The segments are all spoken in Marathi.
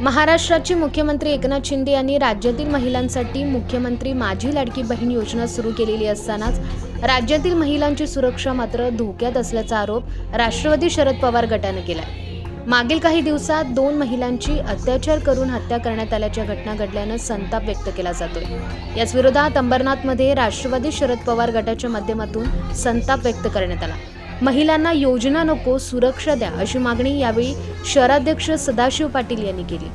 महाराष्ट्राचे मुख्यमंत्री एकनाथ शिंदे यांनी राज्यातील महिलांसाठी मुख्यमंत्री माझी लाडकी बहीण योजना सुरू केलेली असतानाच राज्यातील महिलांची सुरक्षा मात्र धोक्यात असल्याचा आरोप राष्ट्रवादी शरद पवार गटानं केलाय. मागील काही दिवसात दोन महिलांची अत्याचार करून हत्या करण्यात आल्याच्या घटना घडल्यानं संताप व्यक्त केला जातोय. याच विरोधात अंबरनाथमध्ये राष्ट्रवादी शरद पवार गटाच्या माध्यमातून संताप व्यक्त करण्यात आला. महिलांना योजना नको सुरक्षा द्या अशी मागणी यावेळी शहराध्यक्ष सदाशिव पाटील यांनी केली.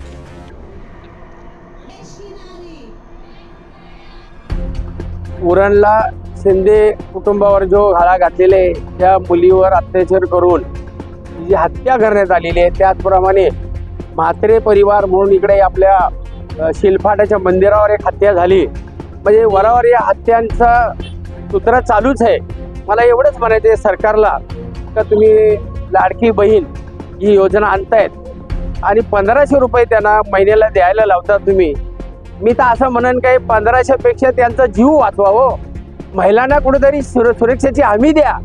उरणला शिंदे कुटुंबावर जो घाला घातलेले आहे, त्या मुलीवर अत्याचार करून जी हत्या करण्यात आलेली आहे त्याचप्रमाणे म्हात्रे परिवार म्हणून इकडे आपल्या शिलफाट्याच्या मंदिरावर एक हत्या झाली. म्हणजे वरावर या हत्यांचा सूत्र चालूच आहे. मला एवढंच म्हणायचं आहे सरकारला का तुम्ही लाडकी बहीण ही योजना आणतायत. आणि पंधराशे रुपये त्यांना महिन्याला द्यायला लावता तुम्ही. मी तर असं म्हणेन काही पंधराशेपेक्षा त्यांचा जीव वाचवा हो. महिलांना कुठेतरी सुर सुरक्षेची हमी द्या.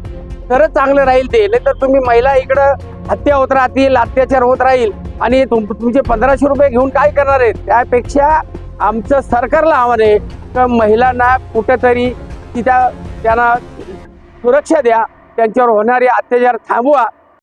तरच चांगलं राहील ते. नाही तर तुम्ही महिला इकडं हत्या होत राहतील अत्याचार होत राहील. आणि तुम तुमचे पंधराशे रुपये घेऊन काय करणार आहेत? त्यापेक्षा आमचं सरकारला आव्हान आहे का महिलांना कुठंतरी तिथं त्यांना सुरक्षा द्या त्यांच्यावर होणारे अत्याचार थांबवा.